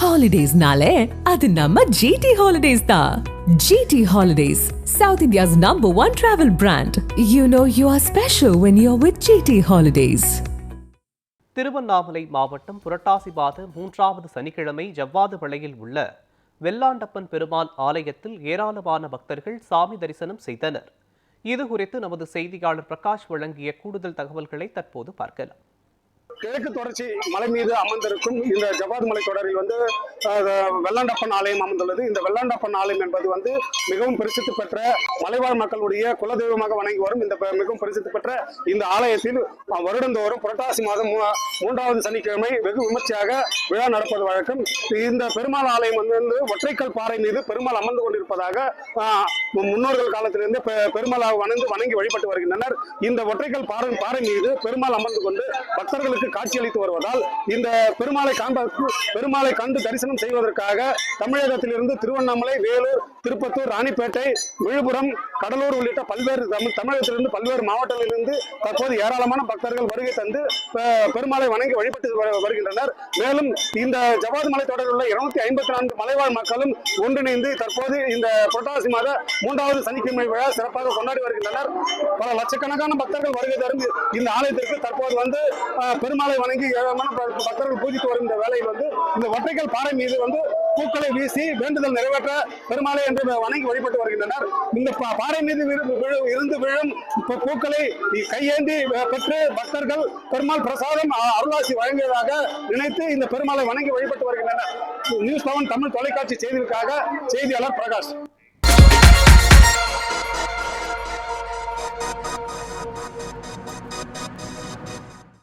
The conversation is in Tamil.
ஹாலிடேஸ்னாலே அது நம்ம ஜிடி ஹாலிடேஸ் தான் GT holidays south India's number one travel brand you know you are special when you are with GT holidays Tiruvannamalai மாவட்டம் புரட்டாசி மாத மூன்றாவது சனிக்கிழமை ஜவ்வாது விளையில் உள்ள வெள்ளாண்டப்பன் பெருமாள் ஆலயத்தில் ஏராளமான பக்தர்கள் சாமி தரிசனம் செய்தனர். இது குறித்து நமது செய்தியாளர் பிரகாஷ் வழங்கிய கூடுதல் தகவல்களை தற்போது பார்க்கலாம். கிழக்கு தொடர்ச்சி மலை மீது அமர்ந்திருக்கும் இந்த ஜவாத் மலை தொடரில் வந்து வெள்ளாண்டப்பன் ஆலயம் அமர்ந்துள்ளது. இந்த வெள்ளாண்டப்பன் ஆலயம் என்பது வந்து மிகவும் பிரசித்தி பெற்ற மலைவாழ் மக்களுடைய குலதெய்வமாக வணங்கி வரும் இந்த மிகவும் பிரசித்தி பெற்ற இந்த ஆலயத்தில் வருடந்தோறும் புரட்டாசி மாதம் மூன்றாவது சனிக்கிழமை வெகு விமர்சையாக விழா நடப்பது வழக்கம். இந்த பெருமாள் ஆலயம் வந்து ஒற்றைக்கல் பாறை மீது பெருமாள் அமர்ந்து கொண்டிருப்பதாக முன்னோர்கள் காலத்திலிருந்து பெ- பெருமாளை வணங்கி வழிபட்டு வருகின்றனர். இந்த ஒற்றைக்கல் பாறை பாறை மீது பெருமாள் அமர்ந்து கொண்டு பக்தர்களுக்கு காட்சியளித்து வருவதால் இந்த பெருமாளை காண்பதற்கு பெருமாளை கண்டு தரிசனம் செய்வதற்காக தமிழகத்திலிருந்து திருவண்ணாமலை வேலூர் திருப்பத்தூர் ராணிப்பேட்டை விழுப்புரம் கடலூர் உள்ளிட்ட பல்வேறு தமிழ் தமிழகத்திலிருந்து பல்வேறு மாவட்டங்களிலிருந்து தற்போது ஏராளமான பக்தர்கள் வருகை தந்து பெருமாளை வணங்கி வழிபட்டு வருகின்றனர். மேலும் இந்த ஜவாது மலை தொடரில் உள்ள இருநூத்தி ஐம்பத்தி நான்கு மலைவாழ் மக்களும் ஒன்றிணைந்து தற்போது இந்த புரட்டாசி மாத மூன்றாவது சனிக்கிழமை விழா சிறப்பாக கொண்டாடி வருகின்றனர். பல லட்சக்கணக்கான பக்தர்கள் வருகை தரும் இந்த ஆலயத்திற்கு தற்போது வந்து பெருமாளை வணங்கி ஏராளமான பக்தர்கள் பூஜித்து வரும் இந்த வேலையில் வந்து இந்த ஒற்றைக்கல் பாறை மீது வந்து பூக்களை வீசி வேண்டுதல் நிறைவேற்ற பெருமாளை என்று வணங்கி வழிபட்டு வருகின்றனர். இந்த பாறை மீது விழு- இருந்து விழும் பூக்களை கையேந்தி பெற்று பக்தர்கள் பெருமாள் பிரசாதம் அ- அருளாசி வழங்கியதாக நினைத்து இந்த பெருமாளை வணங்கி வழிபட்டு வருகின்றனர். நியூஸ் செவன் தமிழ் தொலைக்காட்சி செய்திகளுக்காக செய்தியாளர் பிரகாஷ்.